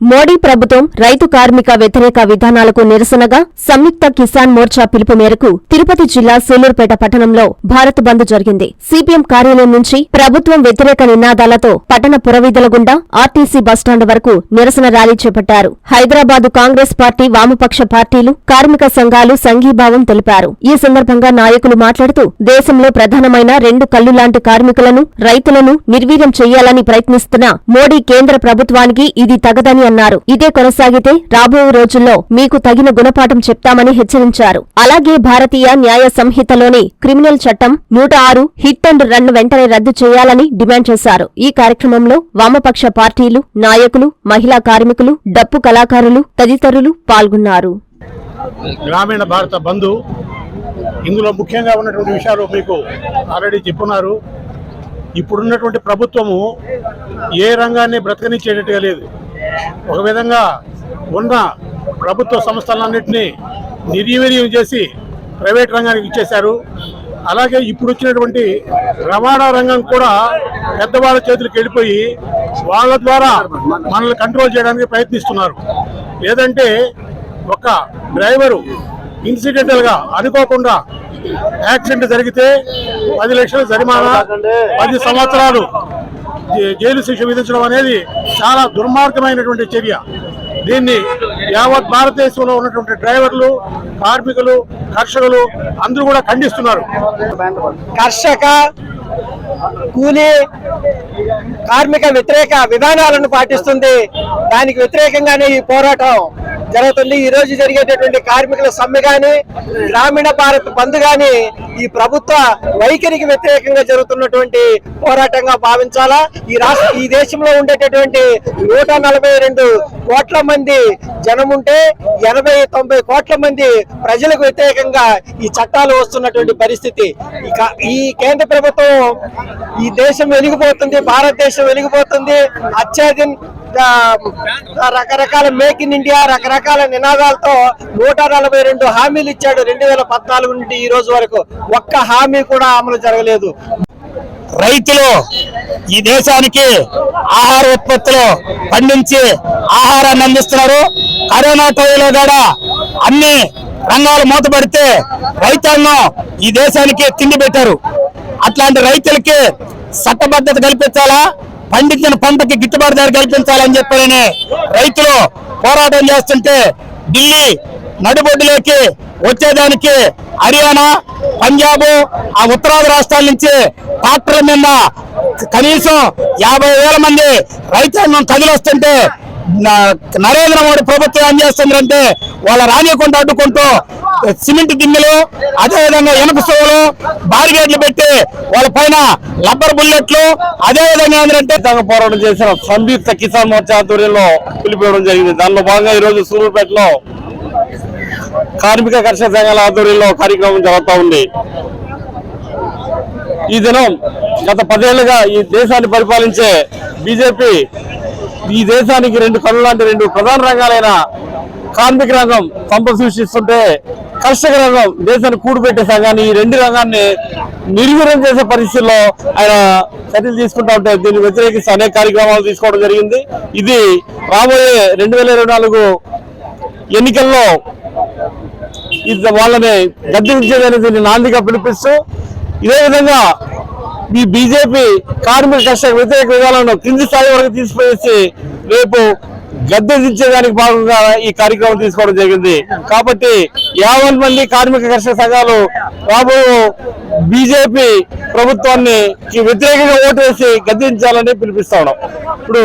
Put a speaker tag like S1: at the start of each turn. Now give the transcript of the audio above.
S1: మోడీ ప్రభుత్వం రైతు కార్మిక వ్యతిరేక విధానాలకు నిరసనగా సంయుక్త కిసాన్ మోర్చా పిలుపు మేరకు తిరుపతి జిల్లా సూలూరుపేట పట్టణంలో భారత్ బంద్ జరిగింది. సిపిఎం కార్యాలయం నుంచి ప్రభుత్వం వ్యతిరేక నినాదాలతో పట్టణ పురవీధుల గుండా ఆర్టీసీ బస్టాండ్ వరకు నిరసన ర్యాలీ చేపట్టారు. హైదరాబాద్ కాంగ్రెస్ పార్టీ వామపక్ష పార్టీలు కార్మిక సంఘాలు సంఘీభావం తెలిపారు. ఈ సందర్భంగా నాయకులు మాట్లాడుతూ దేశంలో ప్రధానమైన రెండు కళ్ళు లాంటి కార్మికులను రైతులను నిర్వీర్యం చేయాలని ప్రయత్నిస్తున్న మోడీ కేంద్ర ప్రభుత్వానికి ఇది తగదని అన్నారు. ఇదే కొనసాగితే రాబోయే రోజుల్లో మీకు తగిన గుణపాఠం చెప్తామని హెచ్చరించారు. అలాగే భారతీయ న్యాయ సంహితలోని క్రిమినల్ చట్టం నూట ఆరు హిట్ అండ్ రన్ వెంటనే రద్దు చేయాలని డిమాండ్ చేశారు. ఈ కార్యక్రమంలో వామపక్ష పార్టీలు నాయకులు మహిళా కార్మికులు డప్పు కళాకారులు తదితరులు పాల్గొన్నారు.
S2: గ్రామీణ భారత బంధు ఇందులో ముఖ్యంగా ఉన్నటువంటి విషయాలు మీకు ఆల్రెడీ చెప్పున్నారు. ఇప్పుడున్నటువంటి ప్రభుత్వము ఏ రంగాన్ని బ్రతకనిచ్చేటట్టుగా లేదు. ఒక విధంగా ఉన్న ప్రభుత్వ సంస్థలన్నింటినీ నిర్వీర్యం చేసి ప్రైవేట్ రంగానికి ఇచ్చేశారు. అలాగే ఇప్పుడు వచ్చినటువంటి రవాణా రంగం కూడా పెద్దవాళ్ళ చేతులకు వెళ్ళిపోయి వాళ్ళ ద్వారా మనల్ని కంట్రోల్ చేయడానికి ప్రయత్నిస్తున్నారు. లేదంటే ఒక డ్రైవరు ఇన్సిడెంటల్గా అనుకోకుండా యాక్సిడెంట్ జరిగితే పది లక్షల జరిమానా పది సంవత్సరాలు జైలు శిక్ష విధించడం అనేది చాలా దుర్మార్గమైనటువంటి చర్య. దీన్ని యావత్ భారతదేశంలో ఉన్నటువంటి డ్రైవర్లు కార్మికులు కర్షకులు అందరూ కూడా ఖండిస్తున్నారు.
S3: కర్షక కూలీ కార్మిక వ్యతిరేక విధానాలను పాటిస్తుంది. దానికి వ్యతిరేకంగానే ఈ పోరాటం. జరుగుతుంది. ఈ రోజు జరిగేటటువంటి కార్మికుల సమ్మె గాని గ్రామీణ భారత్ బంద్ గాని ఈ ప్రభుత్వ వైఖరికి వ్యతిరేకంగా జరుగుతున్నటువంటి పోరాటంగా భావించాలా? ఈ రాష్ట్ర ఈ దేశంలో ఉండేటటువంటి నూట నలభై రెండు కోట్ల మంది జనం ఉంటే ఎనభై తొంభై కోట్ల మంది ప్రజలకు వ్యతిరేకంగా ఈ చట్టాలు వస్తున్నటువంటి పరిస్థితి. ఇక ఈ కేంద్ర ప్రభుత్వం ఈ దేశం వెలిగిపోతుంది భారతదేశం వెలిగిపోతుంది. అత్యాధున్ రకరకాల మేక్ ఇన్ ఇండియా రకరకాల నినాదాలతో నూట నలభై రెండు హామీలు ఇచ్చాడు రెండు వేల పద్నాలుగు నుండి ఈ రోజు వరకు. ఒక్క హామీ కూడా అమలు జరగలేదు.
S4: రైతులు ఈ దేశానికి ఆహార ఉత్పత్తులు పండించి ఆహారాన్ని అందిస్తున్నారు. కరోనా టైంలో కూడా అన్ని రంగాలు మూతపడితే రైతాంగం ఈ దేశానికి తిండి పెట్టారు. అట్లాంటి రైతులకి చట్టబద్ధత కల్పించాలా? పండించిన పంటకి గిట్టుబాటు ధర కల్పించాలని చెప్పని రైతులు పోరాటం చేస్తుంటే ఢిల్లీ నడిబొడ్డులోకి వచ్చేదానికి హర్యానా పంజాబ్ ఆ ఉత్తరాది రాష్ట్రాల నుంచి ట్రాక్టర్ల మీద కనీసం యాభై వేల మంది రైతాంగం కదిలొస్తుంటే నరేంద్ర మోడీ ప్రభుత్వం ఏం చేస్తుందంటే వాళ్ళ రానియకుండా అడ్డుకుంటూ సిమెంట్ గిన్నెలు అదేవిధంగా ఇనుప సోలు బారిగేట్లు పెట్టి వాళ్ళ పైన రబ్బర్ బుల్లెట్లు అదేవిధంగా ఏంటంటే
S5: రైతాంగ పోరాటం చేసిన సంయుక్త కిసాన్ మోర్చా ఆధ్వర్యంలో పిలిపివ్వడం జరిగింది. దానిలో భాగంగా ఈ రోజు కార్మిక కర్షక సంఘాల ఆధ్వర్యంలో కార్యక్రమం జరుగుతూ ఉంది. ఈ దినం గత పదేళ్ళుగా ఈ దేశాన్ని పరిపాలించే బీజేపీ ఈ దేశానికి రెండు కళ్ళు లాంటి రెండు ప్రధాన రంగాలైన కార్మిక రంగం సంపద సృష్టిస్తుంటే కర్షక రంగం దేశాన్ని కూడిపెట్టే సంఘాన్ని ఈ రెండు రంగాన్ని నిర్వీర్యం చేసే పరిస్థితుల్లో ఆయన చర్యలు తీసుకుంటా ఉంటే దీన్ని వ్యతిరేకిస్తూ అనేక కార్యక్రమాలు తీసుకోవడం జరిగింది. ఇది రాబోయే రెండు వేల ఇరవై నాలుగు ఎన్నికల్లో ఇది వాళ్ళని గద్దెదించేదని దీన్ని నాందిగా పిలిపిస్తూ ఇదే విధంగా ఈ బీజేపీ కార్మిక కర్షక వ్యతిరేక విధానాలను కింది స్థాయి వరకు తీసుకువేసి రేపు గద్దె దించేదానికి భాగంగా ఈ కార్యక్రమం తీసుకోవడం జరిగింది. కాబట్టి యాభై మంది కార్మిక కర్షక సంఘాలు రాబోయే బీజేపీ ప్రభుత్వాన్ని వ్యతిరేకంగా ఓటు వేసి గద్దించాలని పిలిపిస్తా ఉన్నాం. ఇప్పుడు